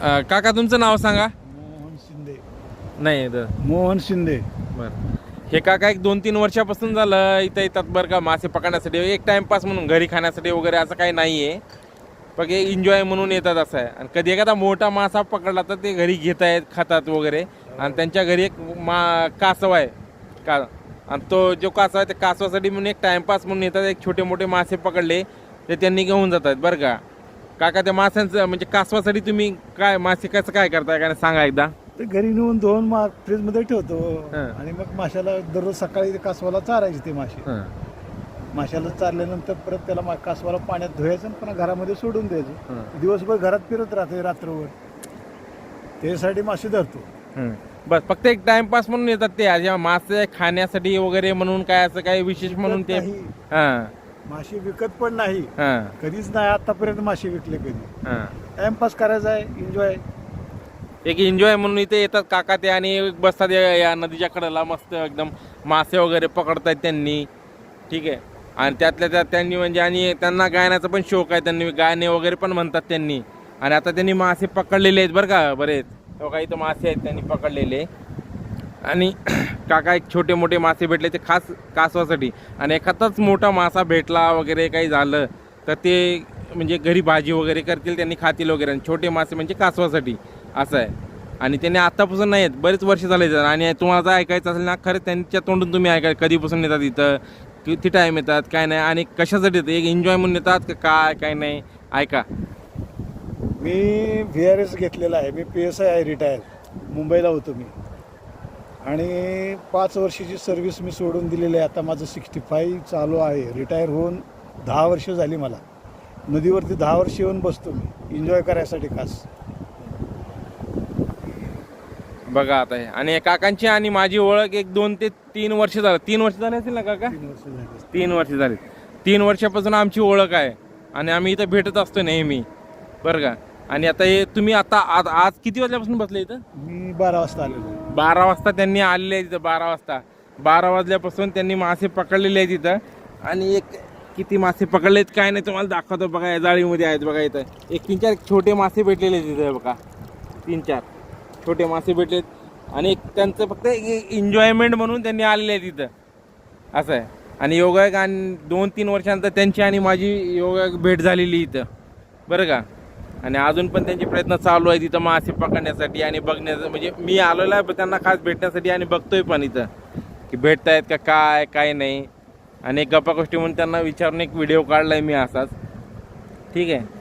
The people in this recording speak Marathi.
अ, काका तुमचं नाव सांगा. मोहन शिंदे. नाही इथं. मोहन शिंदे. बरं. हे काका एक दोन तीन वर्षापासून झालं इथं येतात बरं का मासे पकडण्यासाठी. एक टाइमपास म्हणून घरी खाण्यासाठी वगैरे असं काही नाही आहे पण एन्जॉय म्हणून येतात असं आहे. आणि कधी एखादा मोठा मासा पकडला तर ते घरी घेत आहेत खातात वगैरे. आणि त्यांच्या घरी एक मा कासव आहे. का आणि तो जो कासव आहे ते कासवासाठी म्हणून एक टाइमपास म्हणून येतात. एक छोटे मोठे मासे पकडले ते त्यांनी घेऊन जातात बरं का. काका त्या माशांचं म्हणजे कासवासाठी तुम्ही काय मासे कसं काय करताय काय सांगा एकदा. ते घरी नेऊन धुवून मा फ्रीजमध्ये ठेवतो. हं. आणि मग माशाला दररोज सकाळी ते कासवाला चारायचे ते मासे. हां. माशाला चारल्यानंतर परत त्याला मा- कासवाला पाण्यात धुवायचं आणि पुन्हा घरामध्ये सोडून द्यायचं. हं. दिवसभर घरात फिरत राहते रात्रभर. त्यासाठी मासे धरतो. बस फक्त एक टाइमपास म्हणून येतात ते. आज या मासे खाण्यासाठी वगैरे म्हणून काय असं काही विशेष म्हणून ते नाही. हा. मासे विकत पण नाही. हा. कधीच नाही आतापर्यंत मासे विकले कधी. हा. टाइमपास करायचा आहे एन्जॉय एक एन्जॉय म्हणून इथे येतात काका ते आणि बसतात या या नदीच्या कडेला मस्त एकदम मासे वगैरे पकडतायत त्यांनी. ठीक आहे. आणि त्यातल्या त्यात त्यांनी म्हणजे आणि त्यांना गायनाचा पण शौक आहे त्यांनी गाणे वगैरे पण म्हणतात त्यांनी. आणि आता त्यांनी मासे पकडलेले आहेत बरं का बरेच. काही इथं मासे आहेत त्यांनी पकडलेले. आणि काका एक छोटे मोठे मासे भेटले ते खास कासवासाठी. आणि एखादाच मोठा मासा भेटला वगैरे काही झालं तर ते म्हणजे घरी भाजी वगैरे करतील त्यांनी खातील वगैरे. आणि छोटे मासे म्हणजे कासवासाठी असं आहे. आणि त्यांनी आत्तापासून नाही आहेत बरेच वर्ष झाले आणि तुम्हाला जर ऐकायचं असेल ना खरं त्यांच्या तोंडून तुम्ही ऐका कधीपासून येतात इथं किती टाईम येतात काय नाही आणि कशासाठी येतात? एक एन्जॉय म्हणून येतात का काय काय नाही? ऐका. मी व्ही आर एस घेतलेला आहे. मी पी एस आय आहे रिटायर मुंबईला होतो मी. आणि पाच वर्षाची सर्व्हिस मी सोडून दिलेली आहे. आता माझं सिक्स्टी फाईव्ह चालू आहे. रिटायर होऊन दहा वर्ष झाली मला. नदीवरती दहा वर्ष येऊन बसतो मी. एन्जॉय करायसाठी खास. बघा आता हे. आणि काकांची आणि माझी ओळख एक दोन ते तीन वर्ष झालं. तीन वर्ष झाले असतील ना काका? तीन वर्ष झाली तीन वर्ष झाली. तीन वर्षापासून आमची ओळख आहे. आणि आम्ही इथं भेटत असतो नेहमी. बरं का? आणि आता हे तुम्ही आता आज आज किती वाजल्यापासून बसले इथं? मी बारा वाजता आलेलो आहे. बारा वाजता त्यांनी आलेले आहेत तिथं बारा वाजता. बारा वाजल्यापासून त्यांनी मासे पकडलेले आहेत तिथं आणि एक किती मासे पकडलेत काय नाही तुम्हाला दाखवतो बघा या जाळीमध्ये आहेत बघा इथं. एक तीन चार छोटे मासे भेटलेले आहेत तिथं बघा. तीन चार छोटे मासे भेटलेत आणि एक त्यांचं फक्त एन्जॉयमेंट म्हणून त्यांनी आलेले आहेत तिथं असं आहे. आणि योगायोग आणि दोन तीन वर्षानंतर त्यांची आणि माझी योगायोग भेट झालेली इथं. बरं का? आणि अजून पण त्यांचे प्रयत्न चालू आहे तिथं मासे पकडण्यासाठी आणि बघण्याचं. म्हणजे मी आलेलो आहे पण त्यांना खास भेटण्यासाठी आणि बघतोय पण इथं. की भेटतायत का काय काय नाही. आणि एक गप्पा गोष्टी म्हणून त्यांना विचारून एक व्हिडिओ काढला आहे मी असाच. ठीक आहे.